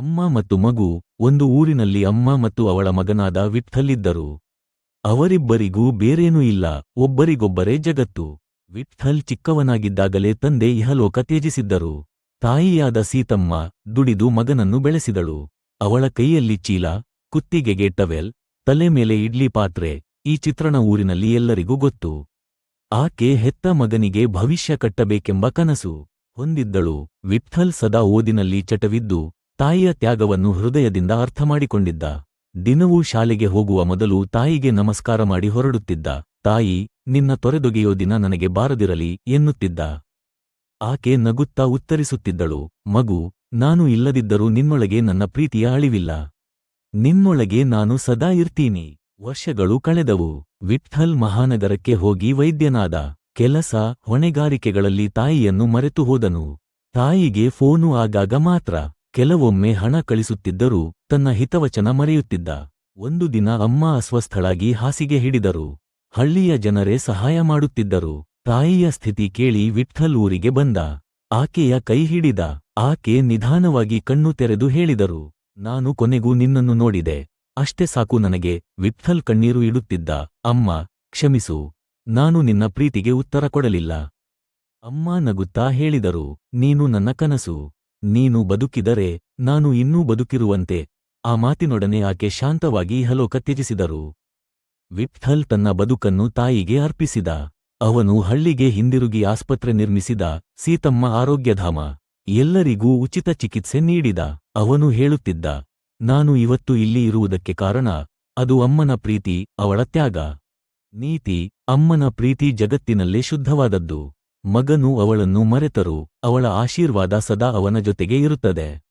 ಅಮ್ಮ ಮತ್ತು ಮಗು ಒಂದು ಊರಿನಲ್ಲಿ ಅಮ್ಮ ಮತ್ತು ಅವಳ ಮಗನಾದ ವಿಠ್ಠಲಿದ್ದರು. ಅವರಿಬ್ಬರಿಗೂ ಬೇರೇನೂ ಇಲ್ಲ, ಒಬ್ಬರಿಗೊಬ್ಬರೇ ಜಗತ್ತು. ವಿಠ್ಠಲ್ ಚಿಕ್ಕವನಾಗಿದ್ದಾಗಲೇ ತಂದೆ ಇಹಲೋಕ ತ್ಯಜಿಸಿದ್ದರು. ತಾಯಿಯಾದ ಸೀತಮ್ಮ ದುಡಿದು ಮಗನನ್ನು ಬೆಳೆಸಿದಳು. ಅವಳ ಕೈಯಲ್ಲಿ ಚೀಲ, ಕುತ್ತಿಗೆಗೆ ಟವೆಲ್, ತಲೆ ಮೇಲೆ ಇಡ್ಲಿ ಪಾತ್ರೆ, ಈ ಚಿತ್ರಣ ಊರಿನಲ್ಲಿ ಎಲ್ಲರಿಗೂ ಗೊತ್ತು. ಆಕೆ ಹೆತ್ತ ಮಗನಿಗೆ ಭವಿಷ್ಯ ಕಟ್ಟಬೇಕೆಂಬ ಕನಸು ಹೊಂದಿದ್ದಳು. ವಿಠ್ಠಲ್ ಸದಾ ಓದಿನಲ್ಲಿ ಚಟವಿದ್ದು ತಾಯಿಯ ತ್ಯಾಗವನ್ನು ಹೃದಯದಿಂದ ಅರ್ಥಮಾಡಿಕೊಂಡಿದ್ದ. ದಿನವೂ ಶಾಲೆಗೆ ಹೋಗುವ ಮೊದಲು ತಾಯಿಗೆ ನಮಸ್ಕಾರ ಮಾಡಿ ಹೊರಡುತ್ತಿದ್ದ. ತಾಯಿ, ನಿನ್ನ ತೊರೆದೊಗೆಯೋ ದಿನ ನನಗೆ ಬಾರದಿರಲಿ ಎನ್ನುತ್ತಿದ್ದ. ಆಕೆ ನಗುತ್ತಾ ಉತ್ತರಿಸುತ್ತಿದ್ದಳು, ಮಗು, ನಾನು ಇಲ್ಲದಿದ್ದರೂ ನಿನ್ನೊಳಗೆ ನನ್ನ ಪ್ರೀತಿಯ ಅಳಿವಿಲ್ಲ. ನಿನ್ನೊಳಗೆ ನಾನು ಸದಾ ಇರ್ತೀನಿ. ವರ್ಷಗಳು ಕಳೆದವು. ವಿಠ್ಠಲ್ ಮಹಾನಗರಕ್ಕೆ ಹೋಗಿ ವೈದ್ಯನಾದ ಕೆಲಸ ಹೊಣೆಗಾರಿಕೆಗಳಲ್ಲಿ ತಾಯಿಯನ್ನು ಮರೆತು ಹೋದನು. ತಾಯಿಗೆ ಫೋನು ಆಗಾಗ ಮಾತ್ರ. ಕೆಲವೊಮ್ಮೆ ಹಣ ಕಳಿಸುತ್ತಿದ್ದರೂ ತನ್ನ ಹಿತವಚನ ಮರೆಯುತ್ತಿದ್ದ. ಒಂದು ದಿನ ಅಮ್ಮ ಅಸ್ವಸ್ಥಳಾಗಿ ಹಾಸಿಗೆ ಹಿಡಿದರು. ಹಳ್ಳಿಯ ಜನರೇ ಸಹಾಯ ಮಾಡುತ್ತಿದ್ದರು. ತಾಯಿಯ ಸ್ಥಿತಿ ಕೇಳಿ ವಿಠ್ಠಲ್ ಊರಿಗೆ ಬಂದ. ಆಕೆಯ ಕೈ ಹಿಡಿದ. ಆಕೆ ನಿಧಾನವಾಗಿ ಕಣ್ಣು ತೆರೆದು ಹೇಳಿದರು, ನಾನು ಕೊನೆಗೂ ನಿನ್ನನ್ನು ನೋಡಿದೆ. ಅಷ್ಟೇ ಸಾಕು ನನಗೆ ವಿಠ್ಠಲ್ ಕಣ್ಣೀರು ಇಡುತ್ತಿದ್ದ. ಅಮ್ಮ, ಕ್ಷಮಿಸು. ನಾನು ನಿನ್ನ ಪ್ರೀತಿಗೆ ಉತ್ತರ ಕೊಡಲಿಲ್ಲ ಅಮ್ಮ ನಗುತ್ತಾ ಹೇಳಿದರು, ನೀನು ನನ್ನ ಕನಸು. ನೀನು ಬದುಕಿದರೆ ನಾನು ಇನ್ನೂ ಬದುಕಿರುವಂತೆ. ಆ ಮಾತಿನೊಡನೆ ಆಕೆ ಶಾಂತವಾಗಿ ಇಹಲೋಕ ತ್ಯಜಿಸಿದರು. ವಿಠ್ಠಲ್ ತನ್ನ ಬದುಕನ್ನು ತಾಯಿಗೆ ಅರ್ಪಿಸಿದ. ಅವನು ಹಳ್ಳಿಗೆ ಹಿಂದಿರುಗಿ ಆಸ್ಪತ್ರೆ ನಿರ್ಮಿಸಿದ. ಸೀತಮ್ಮ ಆರೋಗ್ಯಧಾಮ. ಎಲ್ಲರಿಗೂ ಉಚಿತ ಚಿಕಿತ್ಸೆ ನೀಡಿದ. ಅವನು ಹೇಳುತ್ತಿದ್ದ, ನಾನು ಇವತ್ತು ಇಲ್ಲಿ ಇರುವುದಕ್ಕೆ ಕಾರಣ, ಅದು ಅಮ್ಮನ ಪ್ರೀತಿ, ಅವಳ ತ್ಯಾಗ. ನೀತಿ, ಅಮ್ಮನ ಪ್ರೀತಿ ಜಗತ್ತಿನಲ್ಲೇ ಶುದ್ಧವಾದದ್ದು. ಮಗನು ಅವಳನ್ನು ಮರೆತರು ಅವಳ ಆಶೀರ್ವಾದ ಸದಾ ಅವನ ಜೊತೆಗೆ ಇರುತ್ತದೆ.